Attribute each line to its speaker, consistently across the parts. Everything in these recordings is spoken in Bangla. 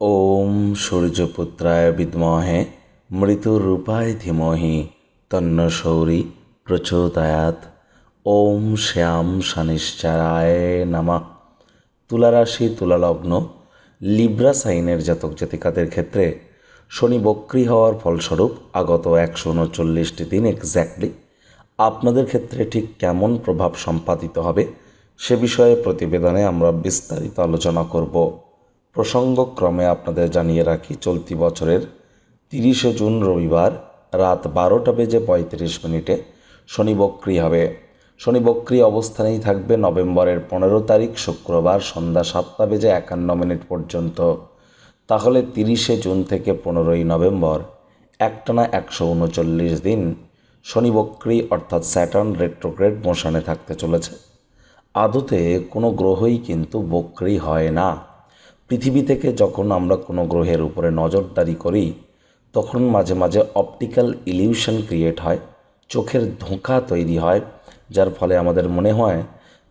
Speaker 1: ওম সূর্যপুত্রায় বিদ্মহে মৃত্যুরূপায় ধীমহি তন্ন শৌরি প্রচোদয়াত ওম শ্যাম শনিশ্চারায় নমঃ। তুলারাশি, তুলালগ্ন, লিব্রা সাইনের জাতক জাতিকাদের ক্ষেত্রে শনি বক্রী হওয়ার ফলস্বরূপ আগত একশো উনচল্লিশটি দিন এক্স্যাক্টলি আপনাদের ক্ষেত্রে ঠিক কেমন প্রভাব সম্পাদিত হবে সে বিষয়ে প্রতিবেদনে আমরা বিস্তারিত আলোচনা করব। প্রসঙ্গক্রমে আপনাদের জানিয়ে রাখি, চলতি বছরের তিরিশে জুন রবিবার রাত বারোটা বেজে পঁয়ত্রিশ মিনিটে শনি বক্রী হবে। শনি বক্রী অবস্থানেই থাকবে নভেম্বরের পনেরো তারিখ, শুক্রবার সন্ধ্যা সাতটা বেজে একান্ন মিনিট পর্যন্ত। তাহলে তিরিশে জুন থেকে পনেরোই নভেম্বর, একটানা একশো উনচল্লিশ দিন শনি বক্রী অর্থাৎ স্যাটার্ন রেট্রোগ্রেড মোশনে থাকতে চলেছে। আদতে কোনো গ্রহই কিন্তু বক্রি হয় না। পৃথিবী থেকে যখন আমরা কোনো গ্রহের উপরে নজরদারি করি, তখন মাঝে মাঝে অপটিক্যাল ইলিউশন ক্রিয়েট হয়, চোখের ধোঁকা তৈরি হয়, যার ফলে আমাদের মনে হয়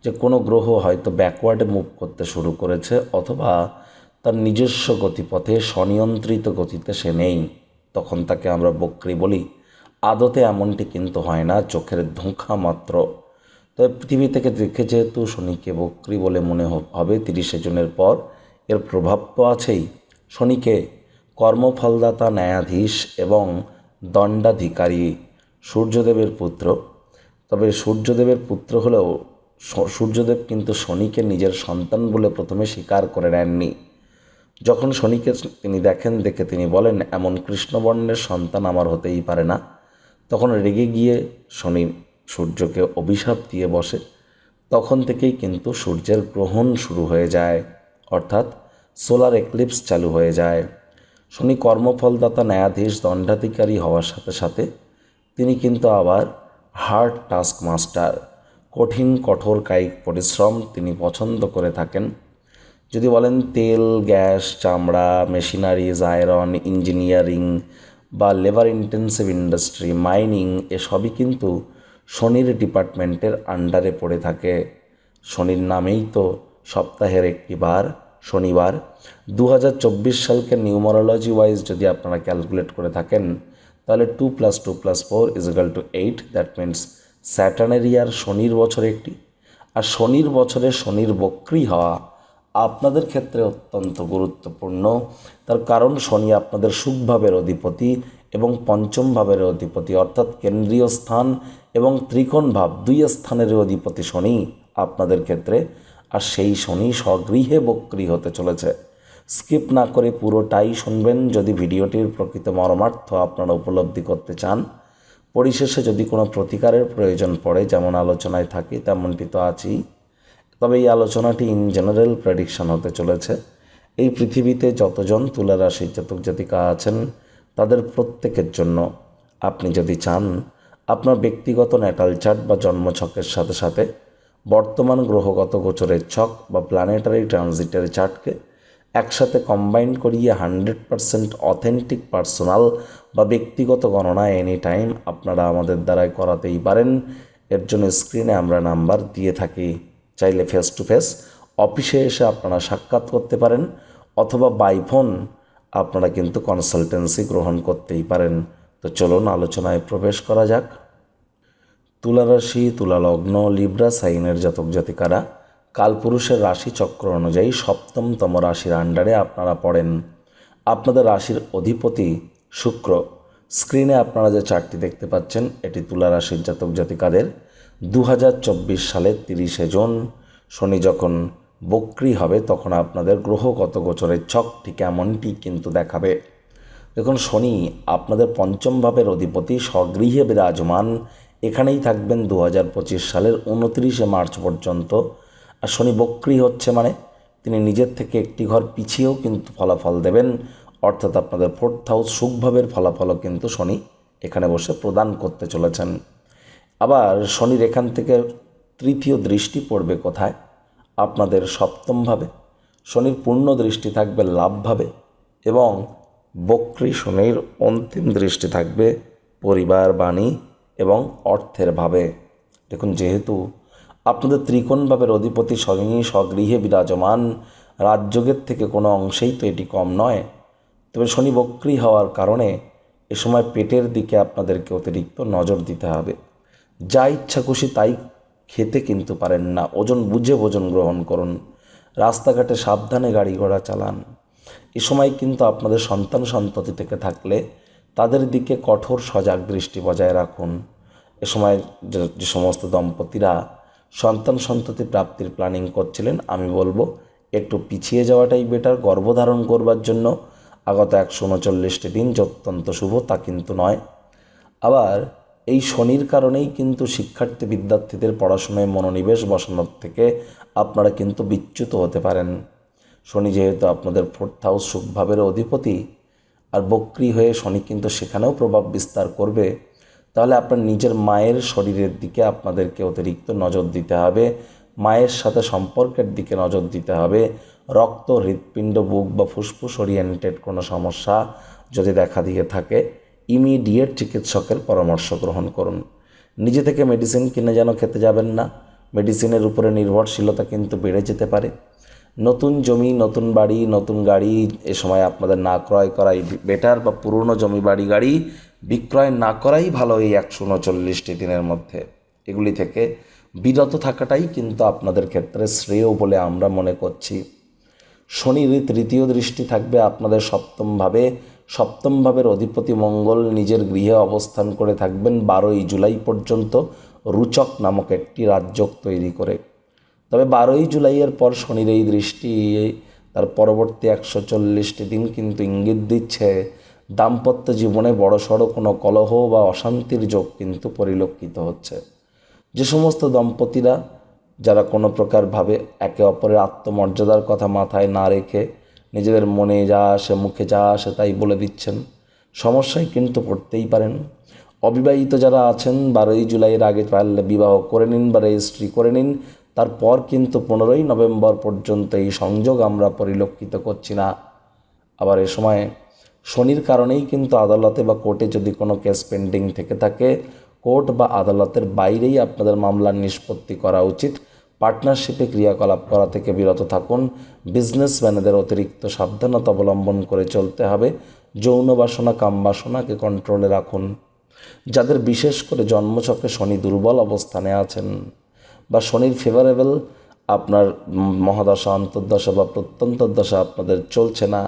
Speaker 1: যে কোনো গ্রহ হয়তো ব্যাকওয়ার্ডে মুভ করতে শুরু করেছে অথবা তার নিজস্ব গতিপথে স্বনিয়ন্ত্রিত গতিতে সে নেই। তখন তাকে আমরা বক্রী বলি। আদতে এমনটি কিন্তু হয় না, চোখের ধোঁকা মাত্র। তবে পৃথিবী থেকে দেখে যেহেতু শনিকে বক্রী বলে মনে হবে, তিরিশে জুনের পর এর প্রভাব তো আছেই। শনিকে কর্মফলদাতা, ন্যায়াধীশ এবং দণ্ডাধিকারী সূর্যদেবের পুত্র। তবে সূর্যদেবের পুত্র হলেও সূর্যদেব কিন্তু শনিকে নিজের সন্তান বলে প্রথমে স্বীকার করে নেননি। যখন শনিকে তিনি দেখেন, দেখে তিনি বলেন, এমন কৃষ্ণবর্ণের সন্তান আমার হতেই পারে না। তখন রেগে গিয়ে শনি সূর্যকে অভিশাপ দিয়ে বসে। তখন থেকেই কিন্তু সূর্যের গ্রহণ শুরু হয়ে যায়। অর্থাৎ সোলার এক্লিপস চালু হয়ে যায়। শনি কর্মফলদাতা ন্যায়াধীশ দণ্ডাধিকারী হওয়ার সাথে সাথে তিনি কিন্তু আবার হার্ড টাস্ক মাস্টার কঠিন, কঠোর কায়িক পরিশ্রম তিনি পছন্দ করে থাকেন। যদি বলেন তেল, গ্যাস, চামড়া, মেশিনারিজ, আয়রন, ইঞ্জিনিয়ারিং বা লেবার ইন্টেন্সিভ ইন্ডাস্ট্রি মাইনিং এসবই কিন্তু শনির ডিপার্টমেন্টের আন্ডারে পড়ে থাকে। শনির নামেই তো সপ্তাহের একটি বার, শনিবার। দু হাজার চব্বিশ সালকে নিউমারোলজি ওয়াইজ যদি আপনারা ক্যালকুলেট করে থাকেন, তাহলে two plus two plus four is equal to eight, that means স্যাটার্নের year শনির বছরে একটি। আর শনির বছরে শনির বক্রী হওয়া আপনাদের ক্ষেত্রে অত্যন্ত গুরুত্বপূর্ণ। তার কারণ শনি আপনাদের সুখভাবের অধিপতি এবং পঞ্চম ভাবের অধিপতি, অর্থাৎ কেন্দ্রীয় স্থান এবং ত্রিকোণ ভাব, দুই স্থানের অধিপতি শনি আপনাদের ক্ষেত্রে। আর সেই শনি স্বগৃহে বক্রী হতে চলেছে। স্কিপ না করে পুরোটাই শুনবেন যদি ভিডিওটির প্রকৃত মর্মার্থ আপনারা উপলব্ধি করতে চান। পরিশেষে যদি কোনো প্রতিকারের প্রয়োজন পড়ে, যেমন আলোচনায় থাকি, তেমনটি তো আছেই। তবে এই আলোচনাটি ইন জেনারেল প্রেডিকশন হতে চলেছে। এই পৃথিবীতে যতজন তুলা রাশির জাতক জাতিকা আছেন, তাদের প্রত্যেকের জন্য আপনি যদি চান, আপনার ব্যক্তিগত ন্যাটাল চার্ট বা জন্মছকের সাথে সাথে বর্তমান গ্রহগত গোচরের ছক বা প্ল্যানেটারি ট্রানজিটের চার্টকে একসাথে কম্বাইন করিয়ে হান্ড্রেড পারসেন্ট অথেন্টিক পার্সোনাল বা ব্যক্তিগত গণনা এনি টাইম আপনারা আমাদের দ্বারাই করাতেই পারেন। এর জন্য স্ক্রিনে আমরা নাম্বার দিয়ে থাকি। চাইলে ফেস টু ফেস অফিসে এসে আপনারা সাক্ষাৎ করতে পারেন অথবা বাই ফোন আপনারা কিন্তু কনসালটেন্সি গ্রহণ করতেই পারেন। তো চলুন আলোচনায় প্রবেশ করা যাক। তুলা রাশি তুলা লগ্ন লিব্রা, সাইনের জাতক জাতিকারা, কালপুরুষের রাশি চক্র অনুযায়ী সপ্তমতম রাশির আন্ডারে আপনারা পড়েন। আপনাদের রাশির অধিপতি শুক্র। স্ক্রিনে আপনারা যে চারটি দেখতে পাচ্ছেন, এটি তুলা রাশির জাতক জাতিকাদের দু হাজার চব্বিশ সালের তিরিশে জুন। শনি যখন বক্রি হবে, তখন আপনাদের গ্রহগত গোচরের ছক ঠিক এমনটি কিন্তু দেখাবে। দেখুন, শনি আপনাদের পঞ্চম ভাবের অধিপতি, স্বগৃহে বিরাজমান এখানেই থাকবেন দু হাজার পঁচিশ সালের উনত্রিশে মার্চ পর্যন্ত। আর শনি বক্রি হচ্ছে মানে তিনি নিজের থেকে একটি ঘর পিছিয়েও কিন্তু ফলাফল দেবেন। অর্থাৎ আপনাদের ফোর্থ হাউস সুখভাবের ফলাফলও কিন্তু শনি এখানে বসে প্রদান করতে চলেছেন। আবার শনির এখান থেকে তৃতীয় দৃষ্টি পড়বে কোথায়? আপনাদের সপ্তমভাবে শনির পূর্ণ দৃষ্টি থাকবে লাভভাবে এবং বক্রী শনির অন্তিম দৃষ্টি থাকবে পরিবার বাণী এবং অর্থের ভাবে। দেখুন, যেহেতু আপনাদের ত্রিকোণ ভাবের অধিপতি স্বয়ংই স্বগৃহে বিরাজমান, রাজযোগের থেকে কোনো অংশেই তো এটি কম নয়। তবে শনি বক্রি হওয়ার কারণে এ সময় পেটের দিকে আপনাদেরকে অতিরিক্ত নজর দিতে হবে। যা ইচ্ছা খুশি তাই খেতে কিন্তু পারেন না। ওজন বুঝে ভোজন গ্রহণ করুন। রাস্তাঘাটে সাবধানে গাড়ি ঘোড়া চালান। এ সময় কিন্তু আপনাদের সন্তান সন্ততি থেকে থাকলে তাদের দিকে কঠোর সজাগ দৃষ্টি বজায় রাখুন। এ সময় যে সমস্ত দম্পতিরা সন্তান সন্ততি প্রাপ্তির প্ল্যানিং করছিলেন, আমি বলব একটু পিছিয়ে যাওয়াটাই বেটার গর্ভধারণ করবার জন্য আগত একশো উনচল্লিশটি দিন যে অত্যন্ত শুভ, তা কিন্তু নয়। আবার এই শনির কারণেই কিন্তু শিক্ষার্থী বিদ্যার্থীদের পড়াশোনায় মনোনিবেশ বসানোর থেকে আপনারা কিন্তু বিচ্যুত হতে পারেন। শনি যেহেতু আপনাদের ফোর্থ হাউস সুখভাবের অধিপতি আর বক্রি হয়ে শনি কিন্তু সেখানেও প্রভাব বিস্তার করবে, তাহলে আপনার নিজের মায়ের শরীরের দিকে আপনাদেরকে অতিরিক্ত নজর দিতে হবে, মায়ের সাথে সম্পর্কের দিকে নজর দিতে হবে, রক্ত, হৃৎপিণ্ড, বুক বা ফুসফুস ওরিয়েন্টেড কোনো সমস্যা যদি দেখা দিয়ে থাকে ইমিডিয়েট চিকিৎসকের পরামর্শ গ্রহণ করুন। নিজে থেকে মেডিসিন কিনে যেন খেতে যাবেন না মেডিসিনের উপরে নির্ভরশীলতা কিন্তু বেড়ে যেতে পারে। নতুন জমি, নতুন বাড়ি, নতুন গাড়ি এ সময় আপনাদের না ক্রয় করাই বেটার বা পুরনো জমি, বাড়ি, গাড়ি বিক্রয় না করাই ভালো এই একশো উনচল্লিশটি দিনের মধ্যে। এগুলি থেকে বিরত থাকাটাই কিন্তু আপনাদের ক্ষেত্রে শ্রেয় বলে আমরা মনে করছি। শনির তৃতীয় দৃষ্টি থাকবে আপনাদের সপ্তমভাবে সপ্তম ভাবের অধিপতি মঙ্গল নিজের গৃহে অবস্থান করে থাকবেন বারোই জুলাই পর্যন্ত। রুচক নামক একটি রাজ্যক তৈরি করে। তবে বারোই জুলাইয়ের পর শনির এই দৃষ্টি, তার পরবর্তী একশো চল্লিশটি দিন কিন্তু ইঙ্গিত দিচ্ছে, দাম্পত্য জীবনে বড়সড় কোনো কলহ বা অশান্তির যোগ কিন্তু পরিলক্ষিত হচ্ছে। যে সমস্ত দম্পতিরা, যারা কোনো প্রকারভাবে একে অপরের আত্মমর্যাদার কথা মাথায় না রেখে নিজেদের মনে যা আসে, মুখে যা আসে তাই বলে দিচ্ছেন, সমস্যায় কিন্তু পড়তেই পারেন। অবিবাহিত যারা আছেন, বারোই জুলাইয়ের আগে পারলে বিবাহ করে নিন বা রেজিস্ট্রি করে নিন তারপর কিন্তু পনেরোই নভেম্বর পর্যন্ত এই সংযোগ আমরা পরিলক্ষিত করছি না। আবার এ সময় শনির কারণেই কিন্তু আদালতে বা কোর্টে যদি কোনো কেস পেন্ডিং থেকে থাকে, কোর্ট বা আদালতের বাইরেই আপনাদের মামলার নিষ্পত্তি করা উচিত। পার্টনারশিপে ক্রিয়াকলাপ করা থেকে বিরত থাকুন। বিজনেসম্যানেদের অতিরিক্ত সাবধানতা অবলম্বন করে চলতে হবে। যৌন বাসনা, কাম বাসনাকে কন্ট্রোলে রাখুন। যাদের বিশেষ করে জন্মচক্রে শনি দুর্বল অবস্থানে আছেন। বা শনির ফেভারেবল আপনার মহাদশা, অন্তর্দশা বা প্রত্যন্তর্দশা আপনাদের চলছে না,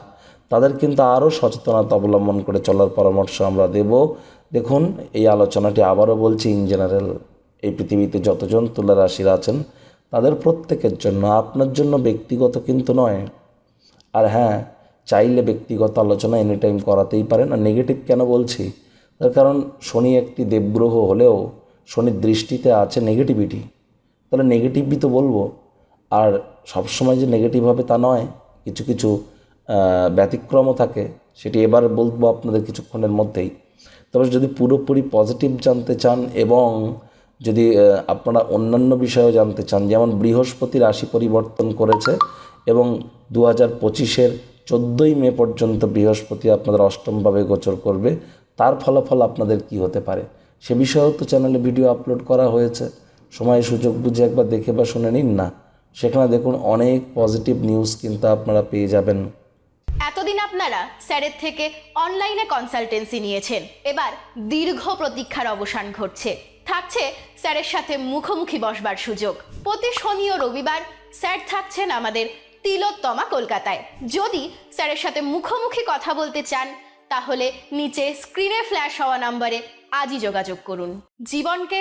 Speaker 1: তাদের কিন্তু আরও সচেতনতা অবলম্বন করে চলার পরামর্শ আমরা দেব। দেখুন, এই আলোচনাটি আবারও বলছি ইন জেনারেল এই পৃথিবীতে যতজন তুলা রাশির আছেন, তাদের প্রত্যেকের জন্য, আপনার জন্য ব্যক্তিগত কিন্তু নয়। আর হ্যাঁ চাইলে ব্যক্তিগত আলোচনা এনি টাইম করাতেই পারেন, আর নেগেটিভ কেন বলছি? তার কারণ শনি একটি দেবগ্রহ হলেও শনির দৃষ্টিতে আছে নেগেটিভিটি তাহলে নেগেটিভই তো বলব। আর সবসময় যে নেগেটিভ হবে তা নয়, কিছু কিছু ব্যতিক্রমও থাকে। সেটি এবার বলব আপনাদের কিছুক্ষণের মধ্যেই। তবে যদি পুরোপুরি পজিটিভ জানতে চান এবং যদি আপনারা অন্যান্য বিষয়েও জানতে চান, যেমন বৃহস্পতি রাশি পরিবর্তন করেছে এবং দু হাজার পঁচিশের চোদ্দোই মে পর্যন্ত বৃহস্পতি আপনাদের অষ্টমভাবে গোচর করবে, তার ফলাফল আপনাদের কি হতে পারে? সে বিষয়েও তো চ্যানেলে ভিডিও আপলোড করা হয়েছে। সময় সুযোগ বুঝে একবার দেখে বা শুনে নিন না। সেখানে দেখুন অনেক পজিটিভ নিউজ কিন্তু আপনারা পেয়ে যাবেন।
Speaker 2: এতদিন আপনারা স্যারের থেকে অনলাইনে কনসালটেন্সি নিয়েছেন। এবার দীর্ঘ প্রতীক্ষার অবসান ঘটছে। থাকছে স্যারের সাথে মুখোমুখি বসবার সুযোগ। প্রতি শনি ও রবিবার স্যার থাকছেন আমাদের তিলোত্তমা কলকাতায়। যদি স্যারের সাথে মুখোমুখি কথা বলতে চান, তাহলে নিচে স্ক্রিনে ফ্ল্যাশ হওয়া নম্বরে আজই যোগাযোগ করুন। জীবনকে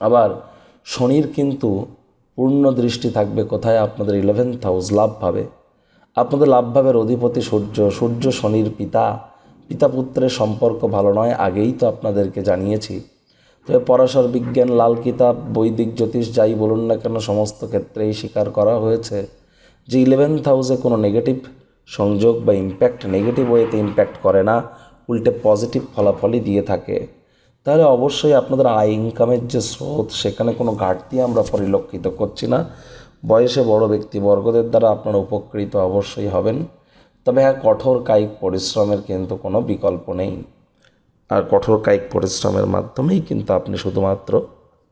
Speaker 1: আবার শনির কিন্তু পূর্ণ দৃষ্টি থাকবে কোথায়? আপনাদের ইলেভেন্থ হাউস লাভ ভাবে। আপনাদের লাভ ভাবের অধিপতি সূর্য। সূর্য শনির পিতা। পিতা পুত্রের সম্পর্ক ভালো নয়, আগেই তো আপনাদেরকে জানিয়েছি। তবে পরাশর বিজ্ঞান, লাল কিতাব, বৈদিক জ্যোতিষ যাই বলুন না কেন, সমস্ত ক্ষেত্রেই স্বীকার করা হয়েছে যে ইলেভেন্থ হাউসে কোনো নেগেটিভ সংযোগ বা ইম্প্যাক্ট নেগেটিভ ওয়েতে ইম্প্যাক্ট করে না, উল্টে পজিটিভ ফলাফলই দিয়ে থাকে। তাহলে অবশ্যই আপনাদের আয় ইনকামের যে স্রোত, সেখানে কোনো ঘাটতি আমরা পরিলক্ষিত করছি না। বয়সে বড় ব্যক্তিবর্গদের দ্বারা আপনারা উপকৃত অবশ্যই হবেন। তবে হ্যাঁ কঠোর কায়িক পরিশ্রমের কিন্তু কোনো বিকল্প নেই। আর কঠোর কায়িক পরিশ্রমের মাধ্যমেই কিন্তু আপনি শুধুমাত্র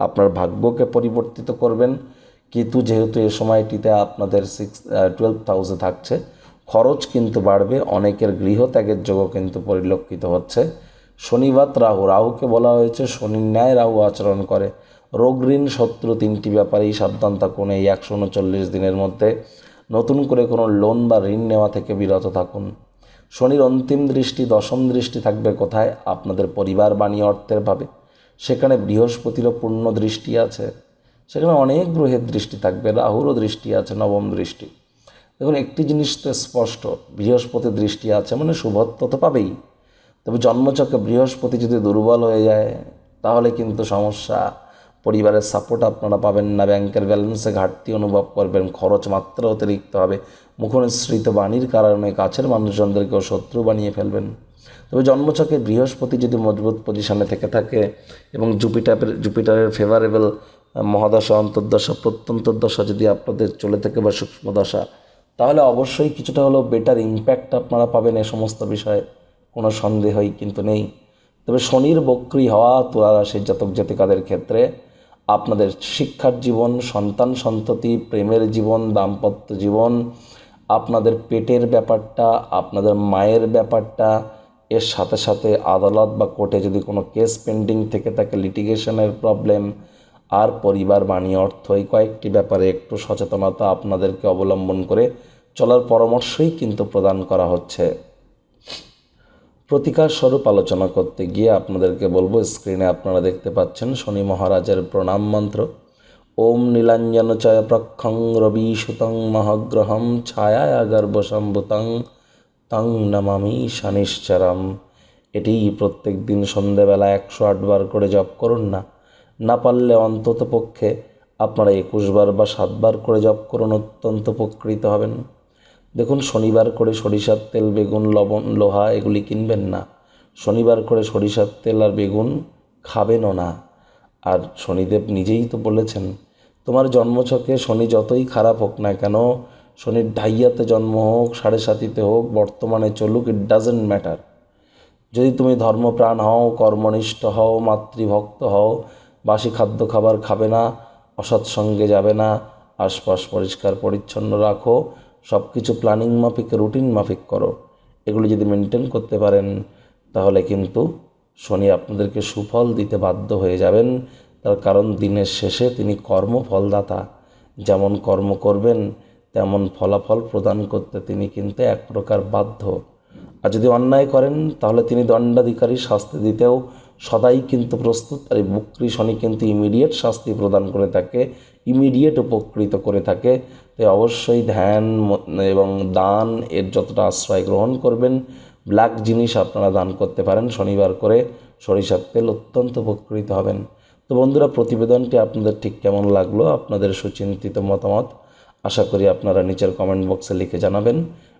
Speaker 1: আপনার ভাগ্যকে পরিবর্তিত করবেন। কিন্তু যেহেতু এ সময়টিতে আপনাদের সিক্স টুয়েলভ হাউসে থাকছে, খরচ কিন্তু বাড়বে, অনেকের গৃহত্যাগের যোগও কিন্তু পরিলক্ষিত হচ্ছে। শনিবার রাহু, রাহুকে বলা হয়েছে শনির ন্যায় রাহু আচরণ করে। রোগ ঋণ শত্রু তিনটি ব্যাপারেই সাবধান থাকুন এই একশো উনচল্লিশ দিনের মধ্যে। নতুন করে কোনো লোন বা ঋণ নেওয়া থেকে বিরত থাকুন। শনির অন্তিম দৃষ্টি, দশম দৃষ্টি থাকবে কোথায়? আপনাদের পরিবার বাণী অর্থের ভাবে। সেখানে বৃহস্পতিরও পূর্ণ দৃষ্টি আছে। সেখানে অনেক গ্রহের দৃষ্টি থাকবে। রাহুরও দৃষ্টি আছে, নবম দৃষ্টি। দেখুন, একটি জিনিস তো স্পষ্ট। বৃহস্পতি দৃষ্টি আছে মানে শুভত্ব তো পাবেই। তবে জন্মচক্রে বৃহস্পতি যদি দুর্বল হয়ে যায়, তাহলে কিন্তু সমস্যা। পরিবারের সাপোর্ট আপনারা পাবেন না, ব্যাংকের ব্যালেন্সে ঘাটতি অনুভব করবেন, খরচ মাত্রা অতিরিক্ত হবে। মুখনিসৃত বাণীর কারণে কাছের মানুষজনদেরকেও শত্রু বানিয়ে ফেলবেন। তবে জন্মচকে বৃহস্পতি যদি মজবুত পজিশনে থেকে থাকে এবং জুপিটারের জুপিটারের ফেভারেবল মহাদশা, অন্তর্দশা প্রত্যন্তর্দশা যদি আপনাদের চলে থাকে বা সূক্ষ্ম দশা তাহলে অবশ্যই কিছুটা হলেও বেটার ইম্প্যাক্ট আপনারা পাবেন এ সমস্ত বিষয়ে। কোনো সন্দেহই কিন্তু নেই। তবে শনির বক্রি হওয়া তুলা রাশির জাতক জাতিকাদের ক্ষেত্রে আপনাদের শিক্ষার জীবন, সন্তান সন্ততি, প্রেমের জীবন, দাম্পত্য জীবন, আপনাদের পেটের ব্যাপারটা, আপনাদের মায়ের ব্যাপারটা, এর সাথে সাথে আদালত বা কোর্টে যদি কোনো কেস পেন্ডিং থেকে থাকে লিটিগেশনের প্রবলেম, আর পরিবার বাণী অর্থ, এই কয়েকটি ব্যাপারে একটু সচেতনতা আপনাদেরকে অবলম্বন করে চলার পরামর্শই কিন্তু প্রদান করা হচ্ছে। প্রতিকার স্বরূপ আলোচনা করতে গিয়ে আপনাদেরকে বলব স্ক্রিনে আপনারা দেখতে পাচ্ছেন শনি মহারাজের প্রণাম মন্ত্র। ওম নীলাঞ্জন চয় প্রক্ষং রবি সুতং মহাগ্রহম ছায়া গর্ভসম্ভুতং তং নমামি শনিশ্চরম। এটি প্রত্যেক দিন সন্ধেবেলা একশো আটবার করে জপ করুন না। না পারলে অন্তত পক্ষে আপনারা একুশ বার বা সাতবার করে জপ করুন, অত্যন্ত উপকৃত হবেন। দেখুন, শনিবার করে সরিষার তেল, বেগুন, লবণ, লোহা এগুলি কিনবেন না। শনিবার করে সরিষার তেল আর বেগুন খাবেনও না। আর শনিদেব নিজেই তো বলেছেন, তোমার জন্মছকে শনি যতই খারাপ হোক না কেন, শনির ঢাইয়াতে জন্ম হোক, সাড়ে সাতিতে হোক, বর্তমানে চলুক ইট ডাজেন্ট ম্যাটার যদি তুমি ধর্মপ্রাণ হও, কর্মনিষ্ঠ হও, মাতৃভক্ত হও, বাসি খাদ্য খাবার খাবে না, অসৎসঙ্গে যাবে না, আশপাশ পরিষ্কার পরিচ্ছন্ন রাখো সব কিছু প্ল্যানিং মাফিক রুটিন মাফিক করো। এগুলি যদি মেনটেন করতে পারেন, তাহলে কিন্তু শনি আপনাদেরকে সুফল দিতে বাধ্য হয়ে যাবেন। তার কারণ দিনের শেষে তিনি কর্মফলদাতা। যেমন কর্ম করবেন, তেমন ফলাফল প্রদান করতে তিনি কিন্তু এক প্রকার বাধ্য। আর যদি অন্যায় করেন, তাহলে তিনি দণ্ডাধিকারী শাস্তি দিতেও সদাই কিন্তু প্রস্তুত। আর এই বক্রি শনি কিন্তু ইমিডিয়েট শাস্তি প্রদান করে থাকে। ইমিডিয়েট উপকৃত করে থাকে। তাই অবশ্যই ধ্যান এবং দান এর যতটা আশ্রয় গ্রহণ করবেন, ব্ল্যাক জিনিস আপনারা দান করতে পারেন। শনিবার করে সরিষার তেল অত্যন্ত উপকৃত হবেন। তো বন্ধুরা, প্রতিবেদনটি আপনাদের ঠিক কেমন লাগল? আপনাদের সুচিন্তিত মতামত আশা করি আপনারা নিচের কমেন্ট বক্সে লিখে জানাবেন।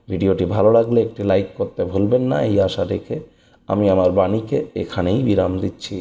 Speaker 1: ভিডিওটি ভালো লাগলে একটি লাইক করতে ভুলবেন না। এই আশা রেখে আমি আমার বাণীকে এখানেই বিরাম দিচ্ছি।